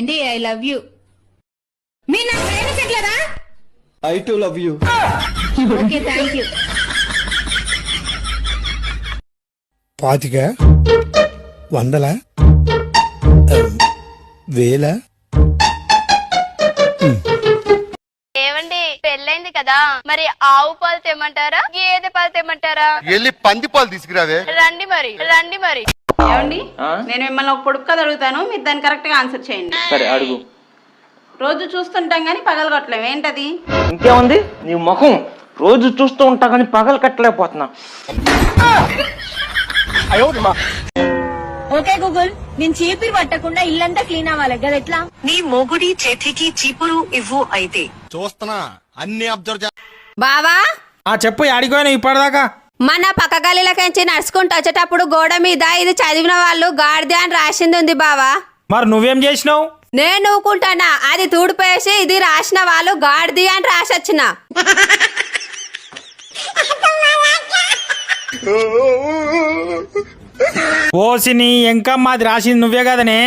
ఏంటి I love you మీరు నాకు ప్రేమించట్లేదా? I too love you okay thank you పాతిక వందల వేల ఏవండి పెళ్ళైంది కదా మరి ఆవు పాలు తెమ్మంటారా గేదె పాలు తెమ్మంటారా? వెళ్ళి పంది పాలు తీసుకురావే. రండి మరి రండి మరి. ఏమండి? నేను మిమ్మల్ని ఒక పొడుపు కథ అడుగుతాను మీరు దాన్ని కరెక్ట్గా ఆన్సర్ చేయండి. సరే అడుగు. రోజు చూస్తుంటాం కానీ పగలగొట్టలేం ఏంటది? ఇంకేముంది? నీ ముఖం రోజు చూస్తూ ఉంటా కానీ పగలు కట్టలేకపోతున్నా. ఓకే గూగుల్ నేను చీపిరి పట్టకుండా ఇల్లంతా క్లీన్ అవ్వాలి. కదా ఎట్లా? నీ మొగుడి చేతికి చీపురు ఇవ్వు అయితే. చూస్తున్నా. అన్ని అబ్జర్వ్ బావా? ఆ చెప్పు ఆడిపోయాను ఇప్పటిదాకా? మన పక్క గలీలకించి నడుచుకుంటూ వచ్చేటప్పుడు గోడ మీద ఇది చదివిన వాళ్ళు గాడిద అని రాసింది ఉంది బావా. మరి నువ్వేం చేసినావు? నేను ఊకుంటానా? అది తూడిపేసి ఇది రాసిన వాళ్ళు గాడిది అని రాసొచ్చిన. ఓసిని ఎంకమ్మ అది రాసింది నువ్వే కదనే?